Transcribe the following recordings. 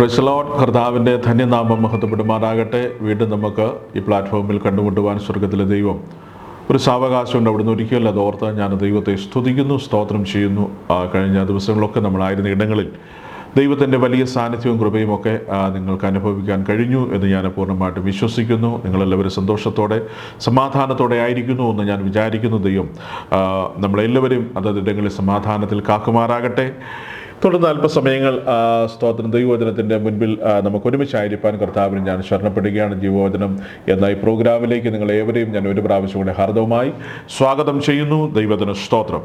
പ്രസലോട്ട് കർത്താവിന്റെ ധന്യനാമം മഹത്വപ്പെടുമാറാകട്ടെ. വീണ്ടും നമുക്ക് ഈ പ്ലാറ്റ്ഫോമിൽ കണ്ടുമുട്ടുവാൻ സ്വർഗത്തിലെ ദൈവം ഒരു സാവകാശമുണ്ട് അവിടുന്ന് ഒരിക്കലും അത് ഓർത്ത് ഞാൻ ദൈവത്തെ സ്തുതിക്കുന്നു സ്തോത്രം ചെയ്യുന്നു. കഴിഞ്ഞ ദിവസങ്ങളൊക്കെ നമ്മളായിരുന്ന ഇടങ്ങളിൽ ദൈവത്തിന്റെ വലിയ സാന്നിധ്യവും കൃപയും ഒക്കെ നിങ്ങൾക്ക് അനുഭവിക്കാൻ കഴിഞ്ഞു എന്ന് ഞാൻ പൂർണമായിട്ടും വിശ്വസിക്കുന്നു. നിങ്ങളെല്ലാവരും സന്തോഷത്തോടെ സമാധാനത്തോടെ ആയിരിക്കുന്നു എന്ന് ഞാൻ വിചാരിക്കുന്നു ദൈവം. നമ്മളെല്ലാവരും അതത് ഇടങ്ങളിൽ സമാധാനത്തിൽ കാക്കുമാറാകട്ടെ. തുടർന്ന് അല്പസമയങ്ങൾ സ്തോത്രം. ദൈവവചനത്തിന്റെ മുൻപിൽ നമുക്ക് ഒരുമിച്ചായിരിക്കാൻ കർത്താവിന് ഞാൻ ശരണപ്പെടുകയാണ്. ജീവവചനം എന്ന ഈ പ്രോഗ്രാമിലേക്ക് നിങ്ങൾ ഏവരെയും ഞാൻ ഒരു പ്രാവശ്യം കൂടെ ഹാർദവുമായി സ്വാഗതം ചെയ്യുന്നു. ദൈവത്തിന് സ്തോത്രം.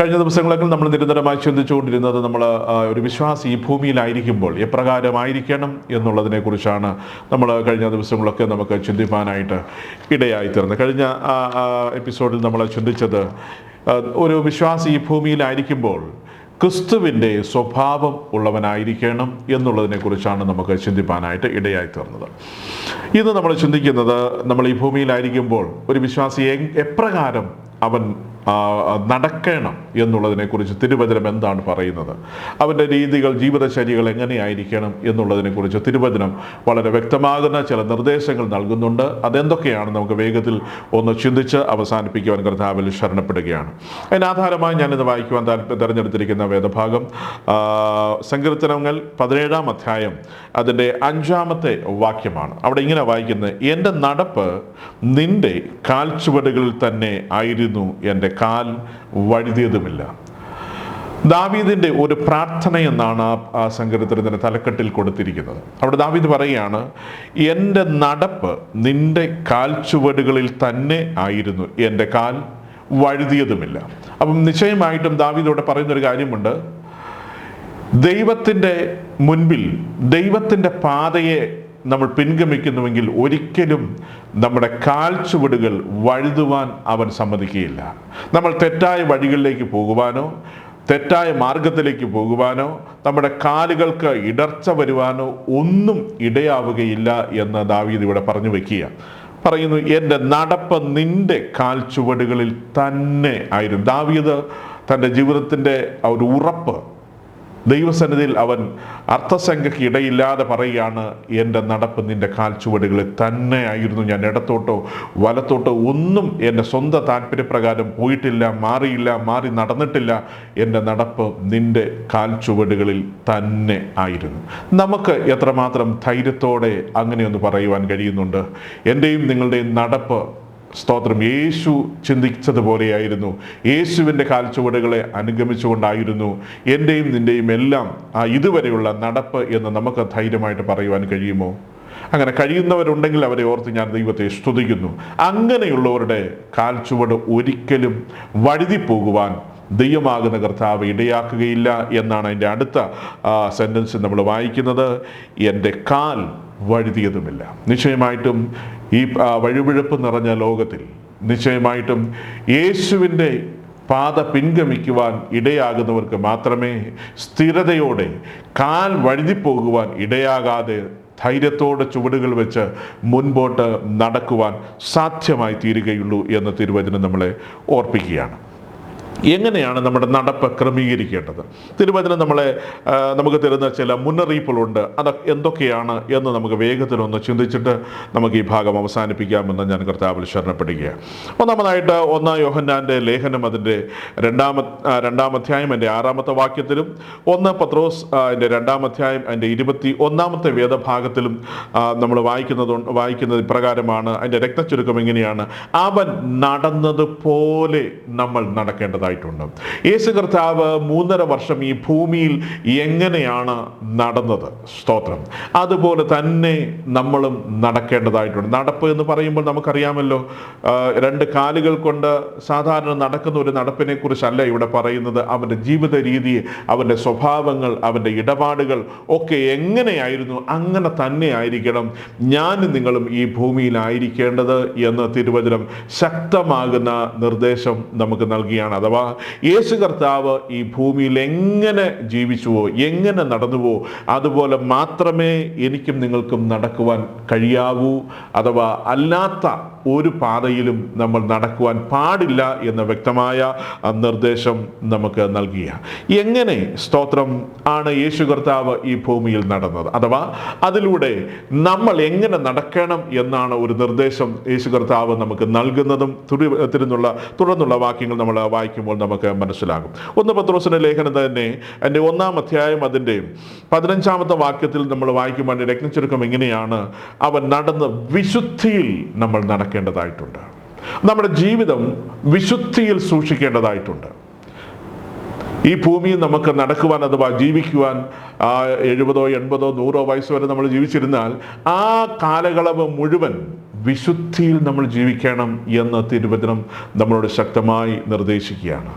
കഴിഞ്ഞ ദിവസങ്ങളൊക്കെ നമ്മൾ നിരന്തരമായി ചിന്തിച്ചുകൊണ്ടിരുന്നത് നമ്മൾ ഒരു വിശ്വാസി ഈ ഭൂമിയിലായിരിക്കുമ്പോൾ എപ്രകാരമായിരിക്കണം എന്നുള്ളതിനെക്കുറിച്ചാണ് നമ്മൾ കഴിഞ്ഞ ദിവസങ്ങളൊക്കെ നമുക്ക് ചിന്തിപ്പാനായിട്ട് ഇടയായി തീർന്നത് കഴിഞ്ഞ എപ്പിസോഡിൽ നമ്മൾ ചിന്തിച്ചത് ഒരു വിശ്വാസി ഈ ഭൂമിയിലായിരിക്കുമ്പോൾ ക്രിസ്തുവിന്റെ സ്വഭാവം ഉള്ളവനായിരിക്കണം എന്നുള്ളതിനെക്കുറിച്ചാണ് നമുക്ക് ചിന്തിപ്പാനായിട്ട് ഇടയായി തീർന്നത്. ഇന്ന് നമ്മൾ ചിന്തിക്കുന്നത് നമ്മൾ ഈ ഭൂമിയിലായിരിക്കുമ്പോൾ ഒരു വിശ്വാസി എപ്രകാരം അവൻ നടക്കണം എന്നുള്ളതിനെക്കുറിച്ച് തിരുവചനം എന്താണ് പറയുന്നത്? അവന്റെ രീതികൾ ജീവിതശൈലികൾ എങ്ങനെയായിരിക്കണം എന്നുള്ളതിനെക്കുറിച്ച് തിരുവചനം വളരെ വ്യക്തമാകുന്ന ചില നിർദ്ദേശങ്ങൾ നൽകുന്നുണ്ട്. അതെന്തൊക്കെയാണ് നമുക്ക് വേഗത്തിൽ ഒന്ന് ചിന്തിച്ച് അവസാനിപ്പിക്കുവാൻ കർത്താവിൽ ശരണപ്പെടുകയാണ്. അതിന് ആധാരമായി ഞാനിത് വായിക്കുവാൻ താല്പര്യം തിരഞ്ഞെടുത്തിരിക്കുന്ന വേദഭാഗം സങ്കീർത്തനങ്ങൾ പതിനേഴാം അധ്യായം അതിന്റെ അഞ്ചാമത്തെ വാക്യമാണ്. അവിടെ ഇങ്ങനെ വായിക്കുന്നത് എന്റെ നടപ്പ് നിന്റെ കാൽച്ചുവടുകളിൽ തന്നെ ആയിരുന്നു എന്റെ കാൽ വഴുതിയതുമില്ല. ദാവീദിന്റെ ഒരു പ്രാർത്ഥന എന്നാണ് ആ- ആ സങ്കീർത്തനത്തിന്റെ തലക്കെട്ടിൽ കൊടുത്തിരിക്കുന്നത്. അവിടെ ദാവീദ് പറയുകയാണ് എന്റെ നടപ്പ് നിന്റെ കാൽച്ചുവടുകളിൽ തന്നെ ആയിരുന്നു. എന്റെ കാൽ വഴുതിയതുമില്ല. അപ്പം നിശ്ചയമായിട്ടും ദാവീദോടെ പറയുന്നൊരു കാര്യമുണ്ട്. ദൈവത്തിന്റെ മുൻപിൽ ദൈവത്തിന്റെ പാതയെ നമ്മൾ പിൻഗമിക്കുന്നുവെങ്കിൽ ഒരിക്കലും നമ്മുടെ കാൽച്ചുവടുകൾ വഴുതുവാൻ അവൻ സമ്മതിക്കുകയില്ല. നമ്മൾ തെറ്റായ വഴികളിലേക്ക് പോകുവാനോ തെറ്റായ മാർഗത്തിലേക്ക് പോകുവാനോ നമ്മുടെ കാലുകൾക്ക് ഇടർച്ച വരുവാനോ ഒന്നും ഇടയാവുകയില്ല എന്ന് ദാവീദ് ഇവിടെ പറഞ്ഞു വെക്കുക പറയുന്നു എന്റെ നടപ്പ് നിന്റെ കാൽച്ചുവടുകളിൽ തന്നെ ആയിരുന്നു. ദാവീദ് തന്റെ ജീവിതത്തിന്റെ ഒരു ഉറപ്പ് ദൈവസന്നിധിയിൽ അവൻ അർത്ഥസംഖ്യക്ക് ഇടയില്ലാതെ പറയുകയാണ് എന്റെ നടപ്പ് നിന്റെ കാൽച്ചുവടുകളിൽ തന്നെ ആയിരുന്നു. ഞാൻ ഇടത്തോട്ടോ വലത്തോട്ടോ ഒന്നും എന്റെ സ്വന്തം താല്പര്യപ്രകാരം പോയിട്ടില്ല മാറിയില്ല മാറി നടന്നിട്ടില്ല. എന്റെ നടപ്പ് നിന്റെ കാൽച്ചുവടുകളിൽ തന്നെ ആയിരുന്നു. നമുക്ക് എത്രമാത്രം ധൈര്യത്തോടെ അങ്ങനെയൊന്ന് പറയുവാൻ കഴിയുന്നുണ്ട്? എന്റെയും നിങ്ങളുടെയും നടപ്പ് സ്തോത്രം. യേശു ചിന്തിച്ചതുപോലെയായിരുന്നു. യേശുവിന്റെ കാൽച്ചുവടുകളെ അനുഗമിച്ചുകൊണ്ടായിരുന്നു എന്റെയും നിന്റെയും എല്ലാം ആ ഇതുവരെയുള്ള നടപ്പ് എന്ന് നമുക്ക് ധൈര്യമായിട്ട് പറയുവാൻ കഴിയുമോ? അങ്ങനെ കഴിയുന്നവരുണ്ടെങ്കിൽ അവരെ ഓർത്ത് ഞാൻ ദൈവത്തെ സ്തുതിക്കുന്നു. അങ്ങനെയുള്ളവരുടെ കാൽച്ചുവട് ഒരിക്കലും വഴുതി പോകുവാൻ ദൈവമാകുന്ന കർത്താവ് ഇടയാക്കുകയില്ല എന്നാണ് എന്റെ അടുത്ത സെന്റൻസ് നമ്മൾ വായിക്കുന്നത്. എന്റെ കാൽ വഴുതിയതുമില്ല. നിശ്ചയമായിട്ടും ഈ വഴിപിഴപ്പ് നിറഞ്ഞ ലോകത്തിൽ നിശ്ചയമായിട്ടും യേശുവിന്റെ പാത പിൻഗമിക്കുവാൻ ഇടയാകുന്നവർക്ക് മാത്രമേ സ്ഥിരതയോടെ കാൽ വഴുതിപ്പോകുവാൻ ഇടയാകാതെ ധൈര്യത്തോടെ ചുവടുകൾ വെച്ച് മുൻപോട്ട് നടക്കുവാൻ സാധ്യമായി തീരുകയുള്ളൂ എന്ന തിരുവചനം നമ്മളെ ഓർപ്പിക്കുകയാണ്. എങ്ങനെയാണ് നമ്മുടെ നടപ്പ് ക്രമീകരിക്കേണ്ടത്? തിരുവചനം നമ്മളെ നമുക്ക് തരുന്ന ചില മുന്നറിയിപ്പുകളുണ്ട്. അത് എന്തൊക്കെയാണ് എന്ന് നമുക്ക് വേഗത്തിലൊന്ന് ചിന്തിച്ചിട്ട് നമുക്ക് ഈ ഭാഗം അവസാനിപ്പിക്കാമെന്ന് ഞാൻ കർത്താവിൽ ശരണപ്പെടുകയാണ്. ഒന്നാമതായിട്ട് ഒന്നാം യോഹന്നാന്റെ ലേഖനം അതിന്റെ രണ്ടാമ രണ്ടാമധ്യായം എന്റെ ആറാമത്തെ വാക്യത്തിലും ഒന്ന് പത്രോസ് എന്റെ രണ്ടാം അധ്യായം എന്റെ ഇരുപത്തി ഒന്നാമത്തെ വേദഭാഗത്തിലും നമ്മൾ വായിക്കുന്നത് വായിക്കുന്നത് ഇപ്രകാരമാണ് അതിന്റെ രക്തചുരുക്കം എങ്ങനെയാണ്? അവൻ നടന്നതുപോലെ നമ്മൾ നടക്കേണ്ടതായിട്ടുണ്ട് യേശു കർത്താവ് മൂന്നര വർഷം ഈ ഭൂമിയിൽ എങ്ങനെയാണ് നടന്നത്? സ്തോത്രം. അതുപോലെ തന്നെ നമ്മളും നടക്കേണ്ടതായിട്ടുണ്ട്. നടപ്പ് എന്ന് പറയുമ്പോൾ നമുക്കറിയാമല്ലോ രണ്ട് കാലുകൾ കൊണ്ട് സാധാരണ നടക്കുന്ന ഒരു നടപ്പിനെ കുറിച്ചല്ല ഇവിടെ പറയുന്നത്. അവന്റെ ജീവിത രീതി അവന്റെ സ്വഭാവങ്ങൾ അവന്റെ ഇടപാടുകൾ ഒക്കെ എങ്ങനെയായിരുന്നു? അങ്ങനെ തന്നെ ആയിരിക്കണം ഞാനും നിങ്ങളും ഈ ഭൂമിയിലായിരിക്കേണ്ടത് എന്ന് തിരുവചനം ശക്തമാകുന്ന നിർദ്ദേശം നമുക്ക് നൽകിയാണ്. അഥവാ യേശു കർത്താവ് ഈ ഭൂമിയിൽ എങ്ങനെ ജീവിച്ചുവോ എങ്ങനെ നടന്നുവോ അതുപോലെ മാത്രമേ എനിക്കും നിങ്ങൾക്കും നടക്കുവാൻ കഴിയാവൂ അഥവാ അല്ലാത്ത ഒരു പാതയിലും നമ്മൾ നടക്കുവാൻ പാടില്ല എന്ന വ്യക്തമായ നിർദ്ദേശം നമുക്ക് നൽകിയ. എങ്ങനെ സ്തോത്രം ആണ് യേശു കർത്താവ് ഈ ഭൂമിയിൽ നടന്നത്? അഥവാ അതിലൂടെ നമ്മൾ എങ്ങനെ നടക്കണം എന്നാണ് ഒരു നിർദ്ദേശം യേശു കർത്താവ് നമുക്ക് നൽകുന്നതും തുടർന്നുള്ള തുടർന്നുള്ള വാക്യങ്ങൾ നമ്മൾ വായിക്കുമ്പോൾ നമുക്ക് മനസ്സിലാകും. ഒന്ന് പത്രോസിന്റെ ലേഖനം തന്നെ എന്റെ ഒന്നാം അധ്യായം അതിന്റെ പതിനഞ്ചാമത്തെ വാക്യത്തിൽ നമ്മൾ വായിക്കുമ്പോൾ രത്ന ചുരുക്കം എങ്ങനെയാണ് അവൻ നടന്ന് വിശുദ്ധിയിൽ നമ്മൾ നടക്കേണ്ടതായിട്ടുണ്ട് നമ്മുടെ ജീവിതം വിശുദ്ധിയിൽ സൂക്ഷിക്കേണ്ടതായിട്ടുണ്ട്. ഈ ഭൂമിയിൽ നമുക്ക് നടക്കുവാൻ അഥവാ ജീവിക്കുവാൻ എഴുപതോ എൺപതോ നൂറോ വയസ്സ് വരെ നമ്മൾ ജീവിച്ചിരുന്നാൽ ആ കാലയളവ് മുഴുവൻ വിശുദ്ധിയിൽ നമ്മൾ ജീവിക്കണം എന്ന തിരുവചനം നമ്മളോട് ശക്തമായി നിർദ്ദേശിക്കുകയാണ്.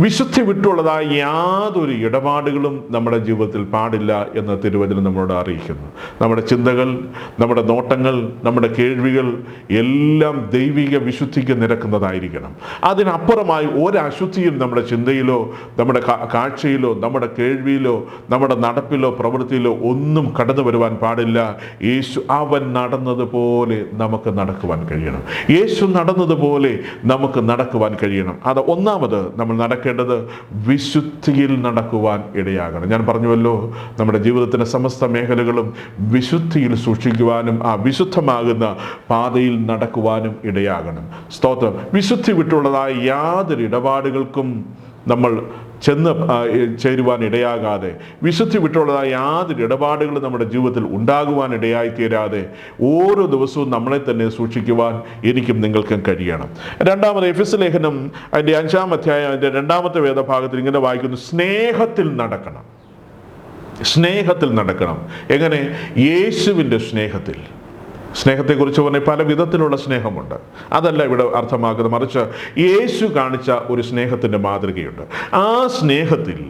വിശുദ്ധി വിട്ടുള്ളതായ യാതൊരു ഇടപാടുകളും നമ്മുടെ ജീവിതത്തിൽ പാടില്ല എന്ന തിരുവചനം നമ്മളോട് അറിയിക്കുന്നു. നമ്മുടെ ചിന്തകൾ നമ്മുടെ നോട്ടങ്ങൾ നമ്മുടെ കേൾവികൾ എല്ലാം ദൈവിക വിശുദ്ധിക്ക് നിരക്കുന്നതായിരിക്കണം. അതിനപ്പുറമായി ഒരശുദ്ധിയും നമ്മുടെ ചിന്തയിലോ നമ്മുടെ കാഴ്ചയിലോ നമ്മുടെ കേൾവിയിലോ നമ്മുടെ നടപ്പിലോ പ്രവൃത്തിയിലോ ഒന്നും കടന്നു വരുവാൻ പാടില്ല. യേശു അവൻ നടന്നതുപോലെ നമുക്ക് നടക്കുവാൻ കഴിയണം. യേശു നടന്നതുപോലെ നമുക്ക് നടക്കുവാൻ കഴിയണം. അത് ഒന്നാമത് നമ്മൾ നടക്കേണ്ടത് വിശുദ്ധിയിൽ നടക്കുവാൻ ഇടയാകണം. ഞാൻ പറഞ്ഞുവല്ലോ നമ്മുടെ ജീവിതത്തിന്റെ സമസ്ത മേഖലകളും വിശുദ്ധിയിൽ സൂക്ഷിക്കുവാനും ആ വിശുദ്ധമാകുന്ന പാതയിൽ നടക്കുവാനും ഇടയാകണം. സ്തോത്രം. വിശുദ്ധി വിട്ടുള്ളതായ യാതൊരു ഇടപാടുകൾക്കും നമ്മൾ ചെന്ന് ചേരുവാൻ ഇടയാകാതെ വിശുദ്ധി വിട്ടുള്ളതായ യാതൊരു ഇടപാടുകളും നമ്മുടെ ജീവിതത്തിൽ ഉണ്ടാകുവാൻ ഇടയായി തീരാതെ ഓരോ ദിവസവും നമ്മളെ തന്നെ സൂക്ഷിക്കുവാൻ എനിക്കും നിങ്ങൾക്കും കഴിയണം. രണ്ടാമത് എഫിസ് ലേഖനം അതിന്റെ അഞ്ചാം അധ്യായം അതിന്റെ രണ്ടാമത്തെ വേദഭാഗത്തിൽ ഇങ്ങനെ വായിക്കുന്നു സ്നേഹത്തിൽ നടക്കണം. സ്നേഹത്തിൽ നടക്കണം. എങ്ങനെ? യേശുവിന്റെ സ്നേഹത്തിൽ. സ്നേഹത്തെക്കുറിച്ച് പറഞ്ഞ പല വിധത്തിലുള്ള സ്നേഹമുണ്ട്. അതല്ല ഇവിടെ അർത്ഥമാക്കുന്നത്. മറിച്ച് യേശു കാണിച്ച ഒരു സ്നേഹത്തിന്റെ മാതൃകയുണ്ട്. ആ സ്നേഹത്തിൽ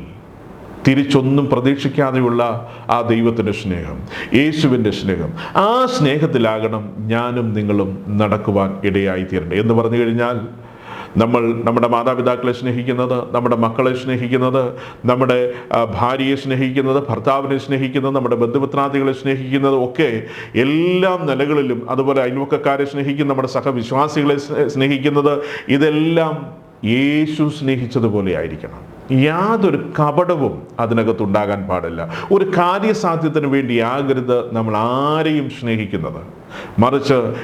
തിരിച്ചൊന്നും പ്രതീക്ഷിക്കാതെയുള്ള ആ ദൈവത്തിന്റെ സ്നേഹം യേശുവിന്റെ സ്നേഹം ആ സ്നേഹത്തിലാകണം ഞാനും നിങ്ങളും നടക്കുവാൻ ഇടയായി എന്ന് പറഞ്ഞു കഴിഞ്ഞാൽ നമ്മൾ നമ്മുടെ മാതാപിതാക്കളെ സ്നേഹിക്കുന്നത് നമ്മുടെ മക്കളെ സ്നേഹിക്കുന്നത് നമ്മുടെ ഭാര്യയെ സ്നേഹിക്കുന്നത് ഭർത്താവിനെ സ്നേഹിക്കുന്നത് നമ്മുടെ ബന്ധുമിത്രാദികളെ സ്നേഹിക്കുന്നത് ഒക്കെ എല്ലാ നിലകളിലും അതുപോലെ അയൽവക്കക്കാരെ സ്നേഹിക്കുന്ന നമ്മുടെ സഹവിശ്വാസികളെ സ്നേ- സ്നേഹിക്കുന്നത് ഇതെല്ലാം യേശു സ്നേഹിച്ചതുപോലെ ആയിരിക്കണം. യാതൊരു കപടവും അതിനകത്തുണ്ടാകാൻ പാടില്ല. ഒരു കാര്യസാധ്യത്തിന് വേണ്ടിയാകരുത് നമ്മൾ ആരെയും സ്നേഹിക്കുന്നത്. മറിച്ച്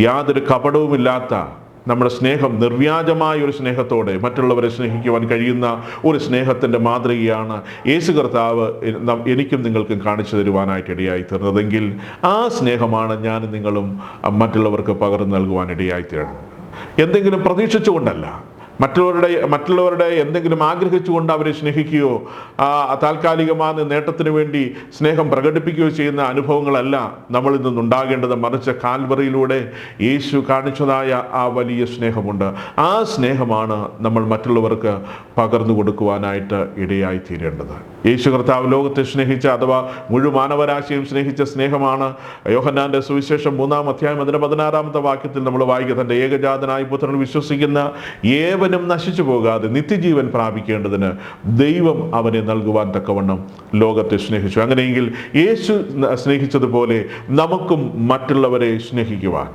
യാതൊരു കപടവുമില്ലാത്ത നമ്മുടെ സ്നേഹം നിർവ്യാജമായ ഒരു സ്നേഹത്തോടെ മറ്റുള്ളവരെ സ്നേഹിക്കുവാൻ കഴിയുന്ന ഒരു സ്നേഹത്തിന്റെ മാതൃകയാണ് യേശു കർത്താവ് എനിക്കും നിങ്ങൾക്കും കാണിച്ചു തരുവാനായിട്ട് ഇടയായി തീർന്നതെങ്കിൽ ആ സ്നേഹമാണ് ഞാൻ നിങ്ങളും മറ്റുള്ളവർക്ക് പകർന്നു നൽകുവാൻ ഇടയായി എന്തെങ്കിലും പ്രതീക്ഷിച്ചുകൊണ്ടല്ല. മറ്റുള്ളവരുടെ മറ്റുള്ളവരുടെ എന്തെങ്കിലും ആഗ്രഹിച്ചുകൊണ്ട് അവരെ സ്നേഹിക്കുകയോ ആ, താൽക്കാലികമായ നേട്ടത്തിന് വേണ്ടി സ്നേഹം പ്രകടിപ്പിക്കുകയോ ചെയ്യുന്ന അനുഭവങ്ങളല്ല നമ്മളിൽ നിന്നുണ്ടാകേണ്ടത്. മറിച്ച് കാൽവറിയിലൂടെ യേശു കാണിച്ചതായ ആ വലിയ സ്നേഹമുണ്ട്. ആ സ്നേഹമാണ് നമ്മൾ മറ്റുള്ളവർക്ക് പകർന്നു കൊടുക്കുവാനായിട്ട് ഇടയായി തീരേണ്ടത്. യേശു കർത്താവ് ലോകത്തെ സ്നേഹിച്ച അഥവാ മുഴുവനവരാശിയും സ്നേഹിച്ച സ്നേഹമാണ്. യോഹന്നാന്റെ സുവിശേഷം മൂന്നാം അധ്യായം അതിന്റെ പതിനാറാമത്തെ വാക്യത്തിൽ നമ്മൾ വായിക്കുക തന്റെ ഏകജാതനായ പുത്രൻ വിശ്വസിക്കുന്ന ഏവനും നശിച്ചു പോകാതെ നിത്യജീവൻ പ്രാപിക്കേണ്ടതിന് ദൈവം അവനെ നൽകുവാൻ തക്കവണ്ണം ലോകത്തെ സ്നേഹിച്ചു. അങ്ങനെയെങ്കിൽ യേശു സ്നേഹിച്ചതുപോലെ നമുക്കും മറ്റുള്ളവരെ സ്നേഹിക്കുവാൻ.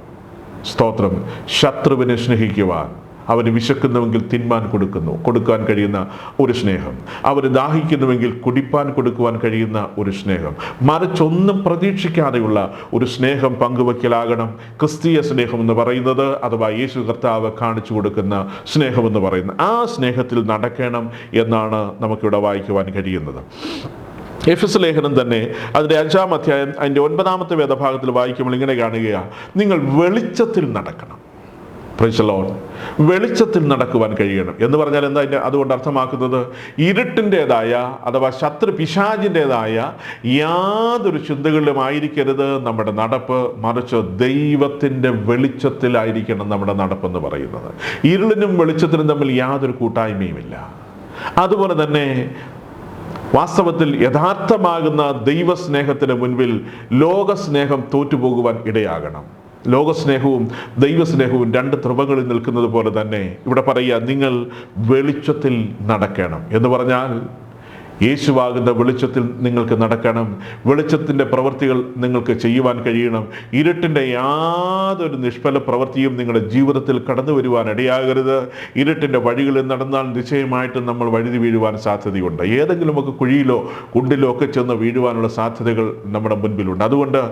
സ്തോത്രം. ശത്രുവിനെ സ്നേഹിക്കുവാൻ. അവന് വിശക്കുന്നുവെങ്കിൽ തിന്മാൻ കൊടുക്കുന്നു കൊടുക്കാൻ കഴിയുന്ന ഒരു സ്നേഹം. അവന് ദാഹിക്കുന്നുവെങ്കിൽ കുടിപ്പാൻ കൊടുക്കുവാൻ കഴിയുന്ന ഒരു സ്നേഹം. മറിച്ചൊന്നും പ്രതീക്ഷിക്കാതെയുള്ള ഒരു സ്നേഹം പങ്കുവയ്ക്കലാകണം ക്രിസ്തീയ സ്നേഹം എന്ന് പറയുന്നത് അഥവാ യേശു കർത്താവ് കാണിച്ചു കൊടുക്കുന്ന സ്നേഹം എന്ന് പറയുന്നത്. ആ സ്നേഹത്തിൽ നടക്കണം എന്നാണ് നമുക്കിവിടെ വായിക്കുവാൻ കഴിയുന്നത്. എഫസ് ലേഖനം തന്നെ അതിന്റെ അഞ്ചാം അധ്യായം അതിന്റെ ഒൻപതാമത്തെ വേദഭാഗത്തിൽ വായിക്കുമ്പോൾ ഇങ്ങനെ കാണുകയാണ് നിങ്ങൾ വെളിച്ചത്തിൽ നടക്കണം. പ്രൈസലോൺ വെളിച്ചത്തിൽ നടക്കുവാൻ കഴിയണം. എന്ന് പറഞ്ഞാൽ എന്താ അതുകൊണ്ട് അർത്ഥമാക്കുന്നത്? ഇരുട്ടിന്റെതായ അഥവാ ശത്രു പിശാചിന്റെതായ യാതൊരു ചിന്തകളിലും ആയിരിക്കരുത് നമ്മുടെ നടപ്പ് മറിച്ച് ദൈവത്തിന്റെ വെളിച്ചത്തിലായിരിക്കണം നമ്മുടെ നടപ്പെന്ന് പറയുന്നത്. ഇരുളിനും വെളിച്ചത്തിനും തമ്മിൽ യാതൊരു കൂട്ടായ്മയുമില്ല. അതുപോലെ തന്നെ വാസ്തവത്തിൽ യഥാർത്ഥമാകുന്ന ദൈവസ്നേഹത്തിന് മുൻപിൽ ലോകസ്നേഹം തോറ്റുപോകുവാൻ ഇടയാകണം. ലോകസ്നേഹവും ദൈവസ്നേഹവും രണ്ട് ധ്രുവങ്ങളിൽ നിൽക്കുന്നത് പോലെ തന്നെ ഇവിടെ പറയുക നിങ്ങൾ വെളിച്ചത്തിൽ നടക്കണം എന്ന് പറഞ്ഞാൽ യേശുവാകുന്ന വെളിച്ചത്തിൽ നിങ്ങൾക്ക് നടക്കണം. വെളിച്ചത്തിന്റെ പ്രവൃത്തികൾ നിങ്ങൾക്ക് ചെയ്യുവാൻ കഴിയണം. ഇരുട്ടിന്റെ യാതൊരു നിഷ്ഫല പ്രവൃത്തിയും നിങ്ങളുടെ ജീവിതത്തിൽ കടന്നു വരുവാൻ ഇടയാകരുത്. ഇരുട്ടിന്റെ വഴികളിൽ നടന്നാൽ നിശ്ചയമായിട്ടും നമ്മൾ വഴുതി വീഴുവാൻ സാധ്യതയുണ്ട്. ഏതെങ്കിലുമൊക്കെ കുഴിയിലോ കുണ്ടിലോ ഒക്കെ ചെന്ന് വീഴുവാനുള്ള സാധ്യതകൾ നമ്മുടെ മുൻപിലുണ്ട്. അതുകൊണ്ട്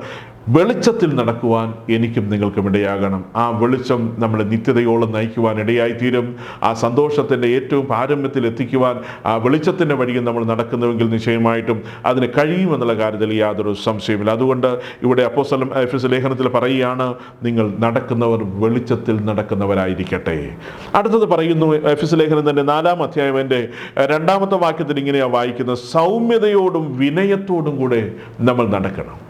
വെളിച്ചത്തിൽ നടക്കുവാൻ എനിക്കും നിങ്ങൾക്കും ഇടയാകണം. ആ വെളിച്ചം നമ്മളെ നിത്യതയോളം നയിക്കുവാൻ ഇടയായിത്തീരും. ആ സന്തോഷത്തിന്റെ ഏറ്റവും പാരമ്യത്തിൽ എത്തിക്കുവാൻ ആ വെളിച്ചത്തിന്റെ വഴിയിൽ നമ്മൾ നടക്കുന്നുവെങ്കിൽ നിശ്ചയമായിട്ടും അതിന് കഴിയുമെന്നുള്ള കാര്യത്തിൽ യാതൊരു സംശയമില്ല അതുകൊണ്ട് ഇവിടെ അപ്പോസ്തലൻ എഫ് എസ് ലേഖനത്തിൽ പറയുകയാണ് നിങ്ങൾ നടക്കുന്നവർ വെളിച്ചത്തിൽ നടക്കുന്നവരായിരിക്കട്ടെ. അടുത്തത് പറയുന്നു എഫ് എസ് ലേഖനം തന്നെ നാലാം അധ്യായം എന്റെ രണ്ടാമത്തെ വാക്യത്തിൽ ഇങ്ങനെയാണ് വായിക്കുന്നത് സൗമ്യതയോടും വിനയത്തോടും കൂടെ നമ്മൾ നടക്കണം.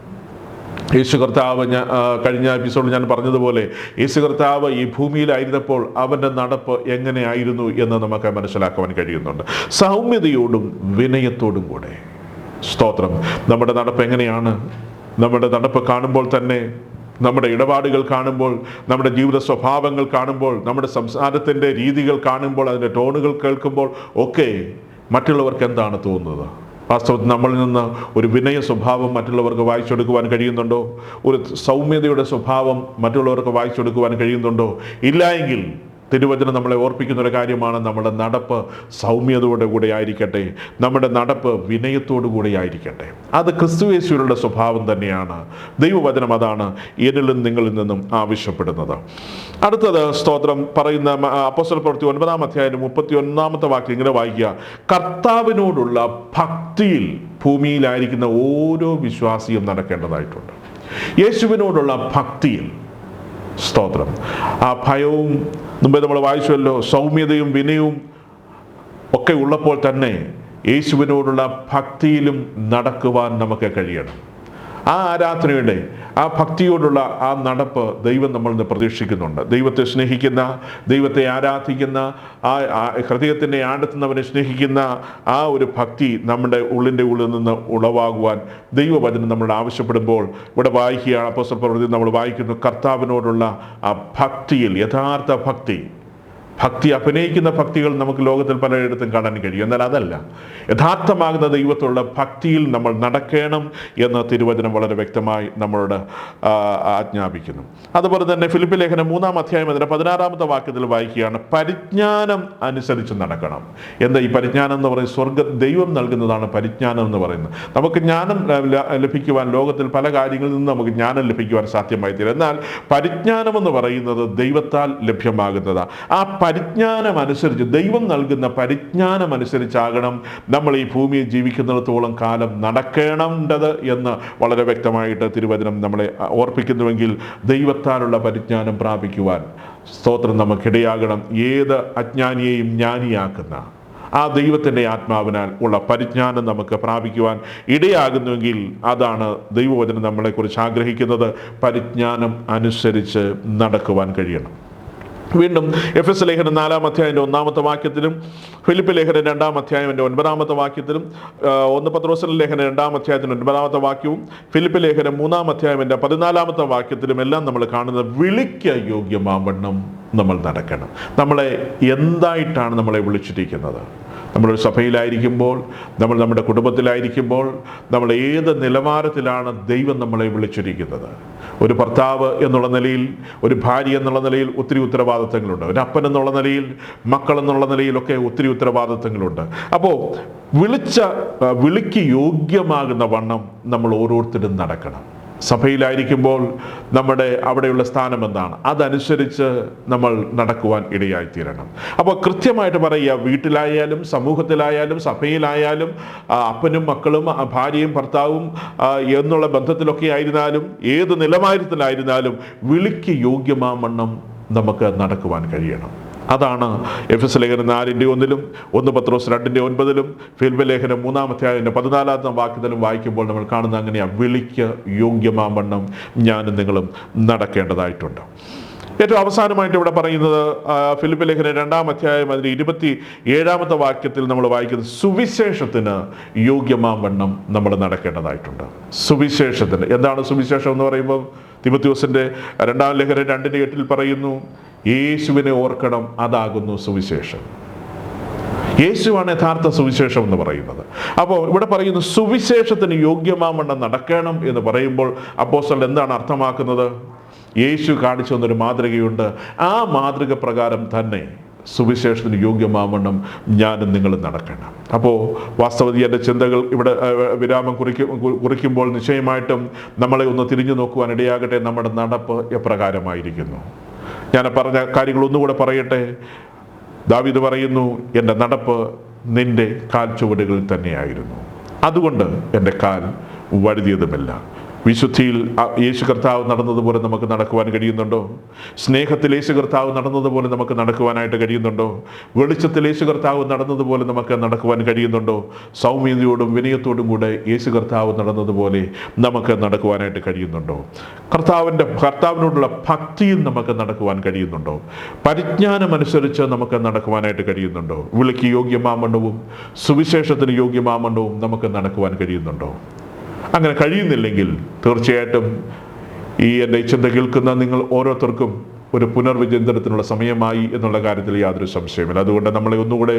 യേശു കർത്താവ് ഞാൻ കഴിഞ്ഞ എപ്പിസോഡിൽ ഞാൻ പറഞ്ഞതുപോലെ യേശു കർത്താവ് ഈ ഭൂമിയിലായിരുന്നപ്പോൾ അവന്റെ നടപ്പ് എങ്ങനെയായിരുന്നു എന്ന് നമുക്ക് മനസ്സിലാക്കുവാൻ കഴിയുന്നുണ്ട്. സൗമ്യതയോടും വിനയത്തോടും കൂടെ. സ്തോത്രം. നമ്മുടെ നടപ്പ് എങ്ങനെയാണ്? നമ്മുടെ നടപ്പ് കാണുമ്പോൾ തന്നെ നമ്മുടെ ഇടപാടുകൾ കാണുമ്പോൾ നമ്മുടെ ജീവിത സ്വഭാവങ്ങൾ കാണുമ്പോൾ നമ്മുടെ സംസാരത്തിന്റെ രീതികൾ കാണുമ്പോൾ അതിന്റെ ടോണുകൾ കേൾക്കുമ്പോൾ ഒക്കെ മറ്റുള്ളവർക്ക് എന്താണ് തോന്നുന്നത്? വാസ്തവത്തിൽ നമ്മളിൽ നിന്ന് ഒരു വിനയ സ്വഭാവം മറ്റുള്ളവർക്ക് വായിച്ചെടുക്കുവാൻ കഴിയുന്നുണ്ടോ? ഒരു സൗമ്യതയുടെ സ്വഭാവം മറ്റുള്ളവർക്ക് വായിച്ചെടുക്കുവാൻ കഴിയുന്നുണ്ടോ? ഇല്ല എങ്കിൽ തിരുവചനം നമ്മളെ ഓർപ്പിക്കുന്ന ഒരു കാര്യമാണ് നമ്മുടെ നടപ്പ് സൗമ്യതയോടെ കൂടെ ആയിരിക്കട്ടെ നമ്മുടെ നടപ്പ് വിനയത്തോടു കൂടെ ആയിരിക്കട്ടെ. അത് ക്രിസ്തുവേശ്വരുടെ സ്വഭാവം തന്നെയാണ്. ദൈവവചനം അതാണ് എന്നിലും നിങ്ങളിൽ നിന്നും ആവശ്യപ്പെടുന്നത്. അടുത്തത് സ്തോത്രം പറയുന്ന അപ്പോസ്റ്റൽ പ്രവൃത്തി ഒൻപതാം അധ്യായം മുപ്പത്തി ഒന്നാമത്തെ വാക്യം ഇങ്ങനെ വായിക്കുക. കർത്താവിനോടുള്ള ഭക്തിയിൽ ഭൂമിയിലായിരിക്കുന്ന ഓരോ വിശ്വാസിയും നടക്കേണ്ടതായിട്ടുണ്ട്. യേശുവിനോടുള്ള ഭക്തിയിൽ സ്തോത്രം. ആ ഭയവും മുമ്പേ നമ്മൾ വായിച്ചുവല്ലോ സൗമ്യതയും വിനയവും ഒക്കെ ഉള്ളപ്പോൾ തന്നെ യേശുവിനോടുള്ള ഭക്തിയിലും നടക്കുവാൻ നമുക്ക് കഴിയണം. ആ ആരാധനയുടെ ആ ഭക്തിയോടുള്ള ആ നടപ്പ് ദൈവം നമ്മളിൽ നിന്ന് പ്രതീക്ഷിക്കുന്നുണ്ട്. ദൈവത്തെ സ്നേഹിക്കുന്ന ദൈവത്തെ ആരാധിക്കുന്ന ആ ഹൃദയത്തിന്റെ ആണ്ടെത്തുന്നവനെ സ്നേഹിക്കുന്ന ആ ഒരു ഭക്തി നമ്മുടെ ഉള്ളിന്റെ ഉള്ളിൽ നിന്ന് ഉളവാകുവാൻ ദൈവവചനം നമ്മൾ ആവശ്യപ്പെടുമ്പോൾ ഇവിടെ വായിക്കുകയാണ് അപ്പോസ്തല പ്രവൃത്തി നമ്മൾ വായിക്കുന്നു കർത്താവിനോടുള്ള ആ ഭക്തിയിൽ യഥാർത്ഥ ഭക്തി. ഭക്തി അഭിനയിക്കുന്ന ഭക്തികൾ നമുക്ക് ലോകത്തിൽ പലയിടത്തും കാണാൻ കഴിയും. എന്നാൽ അതല്ല. യഥാർത്ഥമാകുന്ന ദൈവത്തോടുള്ള ഭക്തിയിൽ നമ്മൾ നടക്കണം എന്ന് തിരുവചനം വളരെ വ്യക്തമായി നമ്മളോട് ആജ്ഞാപിക്കുന്നു. അതുപോലെ തന്നെ ഫിലിപ്പ് ലേഖനം മൂന്നാം അധ്യായം അതിന്റെ പതിനാറാമത്തെ വാക്യത്തിൽ വായിക്കുകയാണ് പരിജ്ഞാനം അനുസരിച്ച് നടക്കണം. എന്താ ഈ പരിജ്ഞാനം എന്ന് പറയുന്നത്? സ്വർഗ ദൈവം നൽകുന്നതാണ് പരിജ്ഞാനം എന്ന് പറയുന്നത്. നമുക്ക് ജ്ഞാനം ലഭിക്കുവാൻ ലോകത്തിൽ പല കാര്യങ്ങളിൽ നിന്ന് നമുക്ക് ജ്ഞാനം ലഭിക്കുവാൻ സാധ്യമായി തീരും എന്നാൽ പരിജ്ഞാനം എന്ന് പറയുന്നത് ദൈവത്താൽ ലഭ്യമാകുന്നതാണ് ആ പരിജ്ഞാനം അനുസരിച്ച് ദൈവം നൽകുന്ന പരിജ്ഞാനം അനുസരിച്ചാകണം നമ്മൾ ഈ ഭൂമിയിൽ ജീവിക്കുന്നിടത്തോളം കാലം നടക്കേണ്ടത് എന്ന് വളരെ വ്യക്തമായിട്ട് തിരുവചനം നമ്മളെ ഓർപ്പിക്കുന്നുവെങ്കിൽ ദൈവത്താലുള്ള പരിജ്ഞാനം പ്രാപിക്കുവാൻ സ്തോത്രം നമുക്കിടയാകണം. ഏത് അജ്ഞാനിയെയും ജ്ഞാനിയാക്കുന്ന ആ ദൈവത്തിന്റെ ആത്മാവിനാൽ ഉള്ള പരിജ്ഞാനം നമുക്ക് പ്രാപിക്കുവാൻ ഇടയാകുന്നുവെങ്കിൽ അതാണ് ദൈവവചനം നമ്മളെക്കുറിച്ച് ആഗ്രഹിക്കുന്നത്. പരിജ്ഞാനം അനുസരിച്ച് നടക്കുവാൻ കഴിയണം. വീണ്ടും എഫ് എസ് ലേഖനം നാലാം അധ്യായന്റെ ഒന്നാമത്തെ വാക്യത്തിലും ഫിലിപ്പ് ലേഖനം രണ്ടാം അധ്യായന്റെ ഒൻപതാമത്തെ വാക്യത്തിലും ഒന്ന് പത്രോസന ലേഖനം രണ്ടാം അധ്യായത്തിന്റെ ഒൻപതാമത്തെ വാക്യവും ഫിലിപ്പ് ലേഖനം മൂന്നാം അധ്യായന്റെ പതിനാലാമത്തെ വാക്യത്തിലും എല്ലാം നമ്മൾ കാണുന്നത് വിളിക്ക യോഗ്യമാവണ്ണം നമ്മൾ നടക്കണം. നമ്മളെ എന്തായിട്ടാണ് നമ്മളെ വിളിച്ചിരിക്കുന്നത്? നമ്മളൊരു സഭയിലായിരിക്കുമ്പോൾ നമ്മൾ നമ്മുടെ കുടുംബത്തിലായിരിക്കുമ്പോൾ നമ്മൾ ഏത് നിലവാരത്തിലാണ് ദൈവം നമ്മളെ വിളിച്ചിരിക്കുന്നത്? ഒരു ഭർത്താവ് എന്നുള്ള നിലയിൽ ഒരു ഭാര്യ എന്നുള്ള നിലയിൽ ഒത്തിരി ഉത്തരവാദിത്തങ്ങളുണ്ട്. ഒരു അപ്പൻ എന്നുള്ള നിലയിൽ മക്കൾ എന്നുള്ള നിലയിലൊക്കെ ഒത്തിരി ഉത്തരവാദിത്തങ്ങളുണ്ട്. അപ്പോൾ വിളിച്ച വിളിക്ക് യോഗ്യമാകുന്ന വണ്ണം നമ്മൾ ഓരോരുത്തരും നടക്കണം. സഭയിലായിരിക്കുമ്പോൾ നമ്മുടെ അവിടെയുള്ള സ്ഥാനം എന്താണ്? അതനുസരിച്ച് നമ്മൾ നടക്കുവാൻ ഇടയായിത്തീരണം. അപ്പോൾ കൃത്യമായിട്ട് പറയുക വീട്ടിലായാലും സമൂഹത്തിലായാലും സഭയിലായാലും അപ്പനും മക്കളും ഭാര്യയും ഭർത്താവും എന്നുള്ള ബന്ധത്തിലൊക്കെ ആയിരുന്നാലും ഏത് നിലവാരത്തിലായിരുന്നാലും വിളിക്ക് യോഗ്യമാവണ്ണം നമുക്ക് നടക്കുവാൻ കഴിയണം. അതാണ് എഫ് എസ് ലേഖനം നാലിന്റെ ഒന്നിലും ഒന്ന് പത്രോസ് രണ്ടിന്റെ ഒൻപതിലും ഫിൽമ ലേഖനം മൂന്നാമത്തെ പതിനാലാമത്തെ വാക്യത്തിലും വായിക്കുമ്പോൾ നമ്മൾ കാണുന്ന അങ്ങനെയാണ് വിളിക്ക് യോഗ്യമാവണ്ണം ഞാനും നിങ്ങളും നടക്കേണ്ടതായിട്ടുണ്ട്. ഏറ്റവും അവസാനമായിട്ട് ഇവിടെ പറയുന്നത് ഫിലിപ്പ് ലേഖന രണ്ടാം അധ്യായം അതിന്റെ ഇരുപത്തി ഏഴാമത്തെ വാക്യത്തിൽ നമ്മൾ വായിക്കുന്നത് സുവിശേഷത്തിന് യോഗ്യമാവണ്ണം നമ്മൾ നടക്കേണ്ടതായിട്ടുണ്ട്. സുവിശേഷത്തിന്. എന്താണ് സുവിശേഷം എന്ന് പറയുമ്പോൾ തിമത്യോസിന്റെ രണ്ടാം ലേഖനം രണ്ടിന്റെ എട്ടിൽ പറയുന്നു യേശുവിനെ ഓർക്കണം അതാകുന്നു സുവിശേഷം. യേശുവാണ് യഥാർത്ഥ സുവിശേഷം എന്ന് പറയുന്നത്. അപ്പോൾ ഇവിടെ പറയുന്ന സുവിശേഷത്തിന് യോഗ്യമാവണ്ണം നടക്കണം എന്ന് പറയുമ്പോൾ അപ്പോസ്റ്റൽ എന്താണ് അർത്ഥമാക്കുന്നത്? യേശു കാണിച്ചു തന്നൊരു മാതൃകയുണ്ട്. ആ മാതൃക പ്രകാരം തന്നെ സുവിശേഷത്തിന് യോഗ്യമാവണ്ണം ഞാനും നിങ്ങൾ നടക്കണം. അപ്പോൾ വാസ്തവതി എന്റെ ചിന്തകൾ ഇവിടെ വിരാമം കുറിക്കും കുറിക്കുമ്പോൾ നിശ്ചയമായിട്ടും നമ്മളെ ഒന്ന് തിരിഞ്ഞു നോക്കുവാൻ ഇടയാകട്ടെ നമ്മുടെ നടപ്പ് എപ്രകാരമായിരിക്കുന്നു. ഞാൻ പറഞ്ഞ കാര്യങ്ങൾ ഒന്നുകൂടെ പറയട്ടെ? ദാവിദ് പറയുന്നു എന്റെ നടപ്പ് നിന്റെ കാൽ ചുവടുകളിൽ തന്നെയായിരുന്നു. അതുകൊണ്ട് എന്റെ കാൽ വഴുതിയതുമില്ല. വിശുദ്ധിയിൽ യേശു കർത്താവ് നടന്നതുപോലെ നമുക്ക് നടക്കുവാൻ കഴിയുന്നുണ്ടോ? സ്നേഹത്തിൽ യേശു കർത്താവ് നടന്നതുപോലെ നമുക്ക് നടക്കുവാനായിട്ട് കഴിയുന്നുണ്ടോ? വെളിച്ചത്തിൽ യേശു കർത്താവ് നടന്നതുപോലെ നമുക്ക് നടക്കുവാൻ കഴിയുന്നുണ്ടോ? സൗമ്യതയോടും വിനയത്തോടും കൂടെ യേശു കർത്താവ് നടന്നതുപോലെ നമുക്ക് നടക്കുവാനായിട്ട് കഴിയുന്നുണ്ടോ? കർത്താവിന്റെ കർത്താവിനോടുള്ള ഭക്തിയിൽ നമുക്ക് നടക്കുവാൻ കഴിയുന്നുണ്ടോ? പരിജ്ഞാനമനുസരിച്ച് നമുക്ക് നടക്കുവാനായിട്ട് കഴിയുന്നുണ്ടോ? വിളിക്ക് യോഗ്യമാമണ്ഡവും സുവിശേഷത്തിന് യോഗ്യമാമണ്ഡവും നമുക്ക് നടക്കുവാൻ കഴിയുന്നുണ്ടോ? അങ്ങനെ കഴിയുന്നില്ലെങ്കിൽ തീർച്ചയായിട്ടും ഈ എന്റെ ചിന്ത കേൾക്കുന്ന നിങ്ങൾ ഓരോരുത്തർക്കും ഒരു പുനർവിചിന്തനത്തിനുള്ള സമയമായി എന്നുള്ള കാര്യത്തിൽ യാതൊരു സംശയമില്ല അതുകൊണ്ട് നമ്മളെ ഒന്നുകൂടെ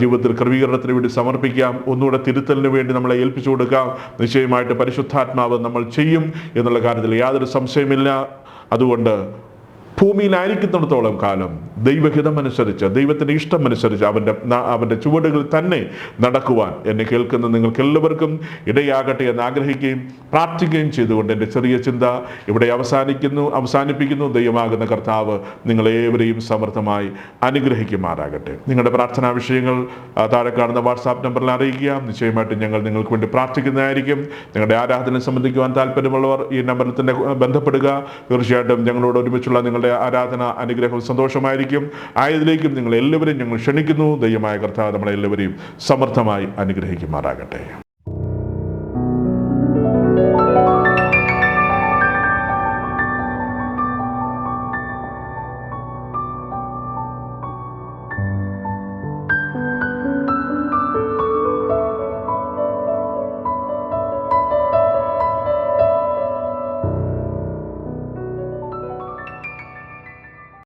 ജീവിതത്തിൽ ക്രമീകരണത്തിന് വേണ്ടി സമർപ്പിക്കാം. ഒന്നുകൂടെ തിരുത്തലിന് വേണ്ടി നമ്മളെ ഏൽപ്പിച്ചു കൊടുക്കാം. നിശ്ചയമായിട്ട് പരിശുദ്ധാത്മാവ് നമ്മൾ ചെയ്യും എന്നുള്ള കാര്യത്തിൽ യാതൊരു സംശയമില്ല അതുകൊണ്ട് ഭൂമിയിലായിരിക്കുന്നിടത്തോളം കാലം ദൈവഹിതമനുസരിച്ച് ദൈവത്തിന്റെ ഇഷ്ടമനുസരിച്ച് അവന്റെ അവന്റെ ചുവടുകൾ തന്നെ നടക്കുവാൻ എന്നെ കേൾക്കുന്ന നിങ്ങൾക്ക് എല്ലാവർക്കും ഇടയാകട്ടെ എന്ന് ആഗ്രഹിക്കുകയും പ്രാർത്ഥിക്കുകയും ചെയ്തുകൊണ്ട് എന്റെ ചെറിയ ചിന്ത ഇവിടെ അവസാനിക്കുന്നു അവസാനിപ്പിക്കുന്നു. ദൈവമാകുന്ന കർത്താവ് നിങ്ങളേവരെയും സമർത്ഥമായി അനുഗ്രഹിക്കുമാറാകട്ടെ. നിങ്ങളുടെ പ്രാർത്ഥനാ വിഷയങ്ങൾ താഴെ കാണുന്ന വാട്സാപ്പ് നമ്പറിൽ അറിയിക്കുക. നിശ്ചയമായിട്ടും ഞങ്ങൾ നിങ്ങൾക്ക് വേണ്ടി പ്രാർത്ഥിക്കുന്നതായിരിക്കും. നിങ്ങളുടെ ആരാധന സംബന്ധിക്കുവാൻ താല്പര്യമുള്ളവർ ഈ നമ്പറിൽ തന്നെ ബന്ധപ്പെടുക. തീർച്ചയായിട്ടും ഞങ്ങളോട് ഒരുമിച്ചുള്ള നിങ്ങളുടെ ആരാധന അനുഗ്രഹവും സന്തോഷമായിരിക്കും. ആയതിലേക്കും നിങ്ങൾ എല്ലാവരെയും ഞങ്ങൾ ക്ഷണിക്കുന്നു. ദൈവമായ കർത്താവ് നമ്മളെല്ലാവരെയും സമർത്ഥമായി അനുഗ്രഹിക്കുമാറാകട്ടെ.